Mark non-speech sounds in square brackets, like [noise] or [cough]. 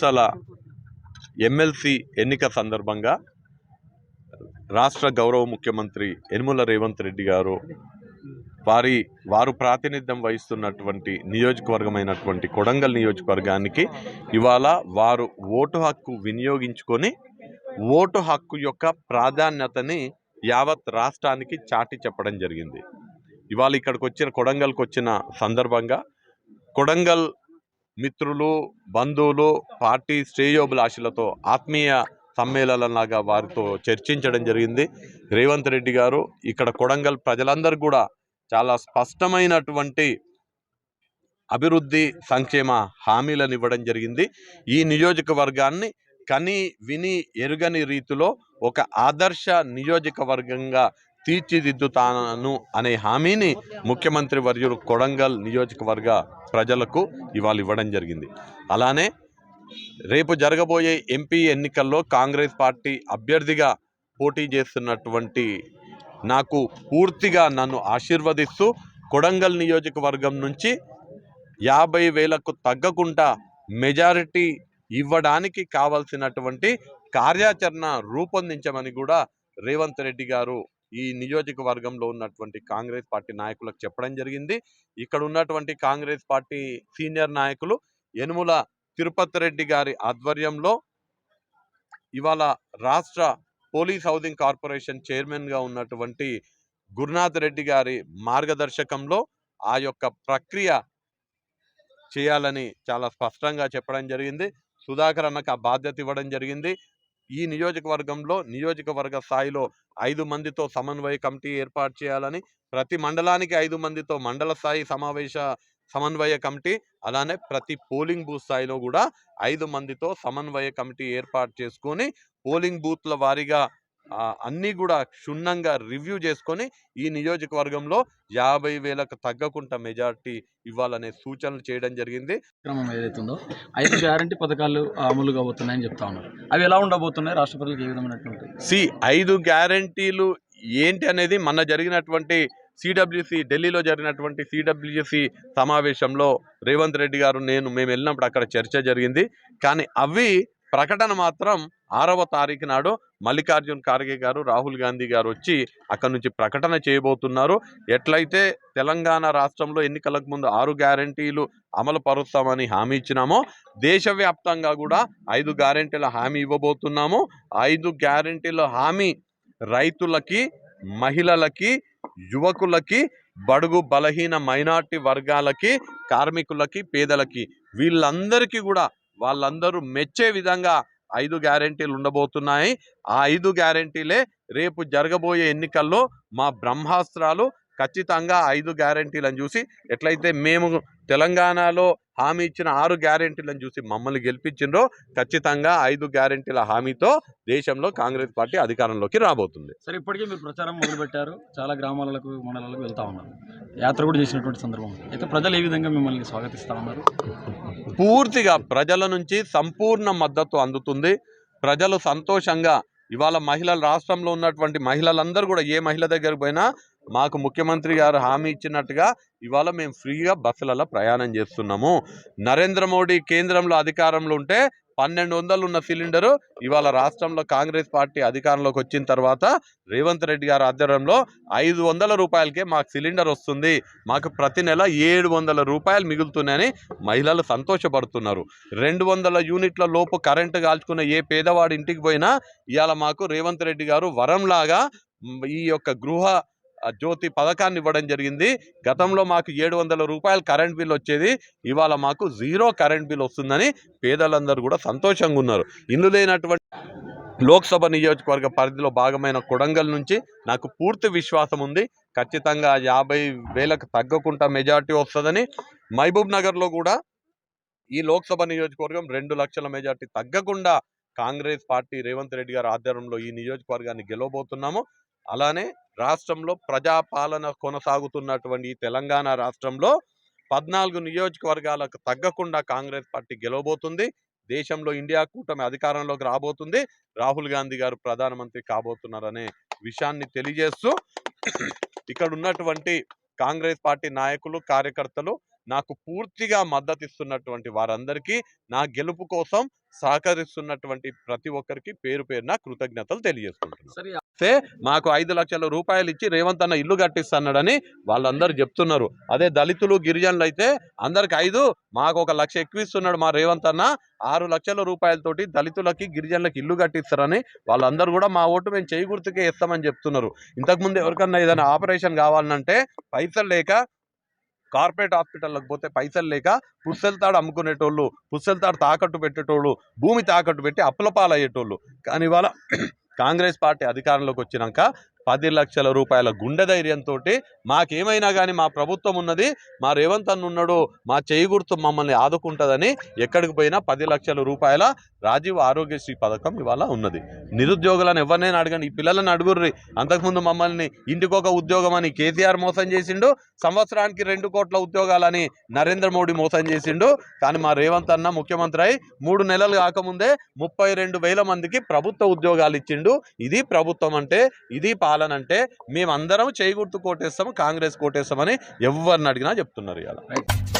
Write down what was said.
సల ఎమ్మెల్సీ ఎన్నిక సందర్భంగా రాష్ట్ర గౌరవ ముఖ్యమంత్రి యనుమల రేవంత్ రెడ్డి గారు వారి వారు ప్రాతినిధ్యం వహిస్తున్నటువంటి నియోజకవర్గమైనటువంటి కొడంగల్ నియోజకవర్గానికి ఇవాళ వారు ఓటు హక్కు వినియోగించుకొని ఓటు హక్కు యొక్క ప్రాధాన్యతని యావత్ రాష్ట్రానికి చాటి చెప్పడం జరిగింది. ఇవాళ ఇక్కడికి వచ్చిన కొడంగల్కి వచ్చిన సందర్భంగా కొడంగల్ మిత్రులు బంధువులు పార్టీ శ్రేయోభిలాషులతో ఆత్మీయ సమ్మేళనలాగా వారితో చర్చించడం జరిగింది. రేవంత్ రెడ్డి గారు ఇక్కడ కొడంగల్ ప్రజలందరూ కూడా చాలా స్పష్టమైనటువంటి అభివృద్ధి సంక్షేమ హామీలను ఇవ్వడం జరిగింది. ఈ నియోజకవర్గాన్ని కని విని ఎరుగని రీతిలో ఒక ఆదర్శ నియోజకవర్గంగా తీర్చిదిద్దుతాను అనే హామీని ముఖ్యమంత్రి వర్యులు కొడంగల్ నియోజకవర్గ ప్రజలకు ఇవాళ ఇవ్వడం జరిగింది. అలానే రేపు జరగబోయే ఎంపీ ఎన్నికల్లో కాంగ్రెస్ పార్టీ అభ్యర్థిగా పోటీ చేస్తున్నటువంటి నాకు పూర్తిగా నన్ను ఆశీర్వదిస్తూ కొడంగల్ నియోజకవర్గం నుంచి యాభై వేలకు తగ్గకుండా మెజారిటీ ఇవ్వడానికి కావలసినటువంటి కార్యాచరణ రూపొందించమని కూడా రేవంత్ రెడ్డి గారు ఈ నియోజకవర్గంలో ఉన్నటువంటి కాంగ్రెస్ పార్టీ నాయకులకు చెప్పడం జరిగింది. ఇక్కడ ఉన్నటువంటి కాంగ్రెస్ పార్టీ సీనియర్ నాయకులు యనుముల తిరుపతి రెడ్డి గారి ఆధ్వర్యంలో ఇవాళ రాష్ట్ర పోలీస్ హౌసింగ్ కార్పొరేషన్ చైర్మన్గా ఉన్నటువంటి గురునాథ్ రెడ్డి గారి మార్గదర్శకంలో ఆ యొక్క ప్రక్రియ చేయాలని చాలా స్పష్టంగా చెప్పడం జరిగింది. సుధాకర్ అన్నకు ఆ బాధ్యత ఇవ్వడం జరిగింది. ఈ నియోజకవర్గంలో నియోజకవర్గ స్థాయిలో ఐదు మందితో సమన్వయ కమిటీ ఏర్పాటు చేయాలని ప్రతి మండలానికి ఐదు మందితో మండల స్థాయి సమావేశ సమన్వయ కమిటీ అలానే ప్రతి పోలింగ్ బూత్ స్థాయిలో కూడా ఐదు మందితో సమన్వయ కమిటీ ఏర్పాటు చేసుకొని పోలింగ్ బూత్ల వారీగా అన్నీ కూడా క్షుణ్ణంగా రివ్యూ చేసుకొని ఈ నియోజకవర్గంలో యాభై వేలకు తగ్గకుండా మెజార్టీ ఇవ్వాలనే సూచనలు చేయడం జరిగింది. క్రమం ఏదైతే ఉందో ఐదు గ్యారంటీ పథకాలు అమలు కాబోతున్నాయని చెప్తా ఉన్నారు. అవి ఎలా ఉండబోతున్నాయి? రాష్ట్ర ప్రజలకు ఏ విధమైనటువంటి సి ఐదు గ్యారంటీలు ఏంటి అనేది మొన్న జరిగినటువంటి సిడబ్ల్యూసి ఢిల్లీలో జరిగినటువంటి సిడబ్ల్యూసి సమావేశంలో రేవంత్ రెడ్డి గారు నేను మేము వెళ్ళినప్పుడు అక్కడ చర్చ జరిగింది. కానీ అవి ప్రకటన మాత్రం ఆరవ తారీఖు నాడు మల్లికార్జున్ ఖార్గే గారు రాహుల్ గాంధీ గారు వచ్చి అక్కడ నుంచి ప్రకటన చేయబోతున్నారు. ఎట్లయితే తెలంగాణ రాష్ట్రంలో ఎన్నికలకు ముందు ఆరు గ్యారంటీలు అమలు పరుస్తామని హామీ ఇచ్చినామో దేశవ్యాప్తంగా కూడా ఐదు గ్యారంటీల హామీ ఇవ్వబోతున్నాము. ఐదు గ్యారంటీల హామీ రైతులకి మహిళలకి యువకులకి బడుగు బలహీన మైనార్టీ వర్గాలకి కార్మికులకి పేదలకి వీళ్ళందరికీ కూడా వాళ్ళందరూ మెచ్చే విధంగా ఐదు గ్యారెంటీలు ఉండబోతున్నాయి. ఆ ఐదు గ్యారంటీలే రేపు జరగబోయే ఎన్నికల్లో మా బ్రహ్మాస్త్రాలు ఖచ్చితంగా ఐదు గ్యారెంటీలను చూసి ఎట్లయితే మేము తెలంగాణలో హామీ ఇచ్చిన ఆరు గ్యారెంటీలను చూసి మమ్మల్ని గెలిపించిండ్రో ఖచ్చితంగా ఐదు గ్యారెంటీల హామీతో దేశంలో కాంగ్రెస్ పార్టీ అధికారంలోకి రాబోతుంది. సరే ఇప్పటికే మీరు ప్రచారం మొదలుపెట్టారు. చాలా గ్రామాలకు మండలాలకు వెళ్తా ఉన్నారు. యాత్ర కూడా చేసినటువంటి సందర్భం అయితే ప్రజలు ఏ విధంగా మిమ్మల్ని స్వాగతిస్తా ఉన్నారు పూర్తిగా ప్రజల నుంచి సంపూర్ణ మద్దతు అందుతుంది. ప్రజలు సంతోషంగా ఇవాళ మహిళలు రాష్ట్రంలో ఉన్నటువంటి మహిళలందరూ కూడా ఏ మహిళ దగ్గరికి పోయినా మాకు ముఖ్యమంత్రి గారు హామీ ఇచ్చినట్టుగా ఇవాళ మేము ఫ్రీగా బస్సులలో ప్రయాణం చేస్తున్నాము. నరేంద్ర మోడీ కేంద్రంలో అధికారంలో ఉంటే పన్నెండు వందలు ఉన్న సిలిండరు ఇవాళ రాష్ట్రంలో కాంగ్రెస్ పార్టీ అధికారంలోకి వచ్చిన తర్వాత రేవంత్ రెడ్డి గారి ఆధ్వర్యంలో ఐదు వందల రూపాయలకే మాకు సిలిండర్ వస్తుంది. మాకు ప్రతి నెల ఏడు వందల రూపాయలు మిగులుతున్నాయని మహిళలు సంతోషపడుతున్నారు. రెండు వందల యూనిట్ల లోపు కరెంటు కాల్చుకున్న ఏ పేదవాడి ఇంటికి పోయినా ఇవాళ మాకు రేవంత్ రెడ్డి గారు వరంలాగా ఈ యొక్క గృహ జ్యోతి పథకాన్ని ఇవ్వడం జరిగింది. గతంలో మాకు ఏడు వందల రూపాయలు కరెంట్ బిల్ వచ్చేది. ఇవాళ మాకు జీరో కరెంట్ బిల్ వస్తుందని పేదలందరూ కూడా సంతోషంగా ఉన్నారు. ఇల్లు లేనటువంటి లోక్సభ నియోజకవర్గ పరిధిలో భాగమైన కొడంగల్ నుంచి నాకు పూర్తి విశ్వాసం ఉంది. ఖచ్చితంగా యాభై వేలకు తగ్గకుండా మెజార్టీ వస్తుందని మహబూబ్ నగర్లో కూడా ఈ లోక్సభ నియోజకవర్గం రెండు లక్షల మెజార్టీ తగ్గకుండా కాంగ్రెస్ పార్టీ రేవంత్ రెడ్డి గారి ఆధ్వర్యంలో ఈ నియోజకవర్గాన్ని గెలవబోతున్నాము. అలానే రాష్ట్రంలో ప్రజాపాలన కొనసాగుతున్నటువంటి తెలంగాణ రాష్ట్రంలో పద్నాలుగు నియోజకవర్గాలకు తగ్గకుండా కాంగ్రెస్ పార్టీ గెలవబోతుంది. దేశంలో ఇండియా కూటమి అధికారంలోకి రాబోతుంది. రాహుల్ గాంధీ గారు ప్రధానమంత్రి కాబోతున్నారనే విషయాన్ని తెలియజేస్తూ ఇక్కడ ఉన్నటువంటి కాంగ్రెస్ పార్టీ నాయకులు కార్యకర్తలు నాకు పూర్తిగా మద్దతు ఇస్తున్నటువంటి వారందరికీ నా గెలుపు కోసం సహకరిస్తున్నటువంటి ప్రతి ఒక్కరికి పేరు పేరున కృతజ్ఞతలు తెలియజేసుకుంటున్నాను. సరే అయితే మాకు ఐదు లక్షల రూపాయలు ఇచ్చి రేవంత్ అన్న ఇల్లు కట్టిస్తున్నాడని వాళ్ళందరూ చెప్తున్నారు. అదే దళితులు గిరిజనులు అయితే అందరికి ఐదు మాకు ఒక లక్ష ఎక్కువ ఇస్తున్నాడు మా రేవంత్ అన్న ఆరు లక్షల రూపాయలతోటి దళితులకి గిరిజనులకి ఇల్లు కట్టిస్తారని వాళ్ళందరూ కూడా మా ఓటు మేము చేయి గుర్తుకే ఇస్తామని చెప్తున్నారు. ఇంతకుముందు ఎవరికన్నా ఏదైనా ఆపరేషన్ కావాలంటే పైసలు లేక కార్పొరేట్ హాస్పిటల్లోకి పోతే పైసలు లేక పుస్తెలతాడు అమ్ముకునేటోళ్ళు పుస్తెలతాడు తాకట్టు పెట్టేటోళ్ళు భూమి తాకట్టు పెట్టి అప్పుల పాలయ్యేటోళ్ళు. కానీ ఇవాళ [clears throat] కాంగ్రెస్ పార్టీ అధికారంలోకి వచ్చినాక పది లక్షల రూపాయల గుండె ధైర్యంతో మాకేమైనా కానీ మా ప్రభుత్వం ఉన్నది మా రేవంత్ అన్న ఉన్నాడు మా చేయి గుర్తు మమ్మల్ని ఆదుకుంటుందని ఎక్కడికి పోయినా పది లక్షల రూపాయల రాజీవ్ ఆరోగ్యశ్రీ పథకం ఇవాళ ఉన్నది. నిరుద్యోగులను ఎవరినైనా అడగండి ఈ పిల్లలను అడుగుర్రి. అంతకుముందు మమ్మల్ని ఇంటికొక ఉద్యోగం అని కేసీఆర్ మోసం చేసిండు సంవత్సరానికి రెండు కోట్ల ఉద్యోగాలని నరేంద్ర మోడీ మోసం చేసిండు కానీ మా రేవంత్ అన్న ముఖ్యమంత్రి అయి మూడు నెలలు కాకముందే ముప్పై రెండు వేల మందికి ప్రభుత్వ ఉద్యోగాలు ఇచ్చిండు. ఇది ప్రభుత్వం అంటే ఇది పాలన అంటే మేమందరం చేయి గుర్తు కోటేస్తాము కాంగ్రెస్ కోటేస్తామని ఎవరిని అడిగినా చెప్తున్నారు ఇలా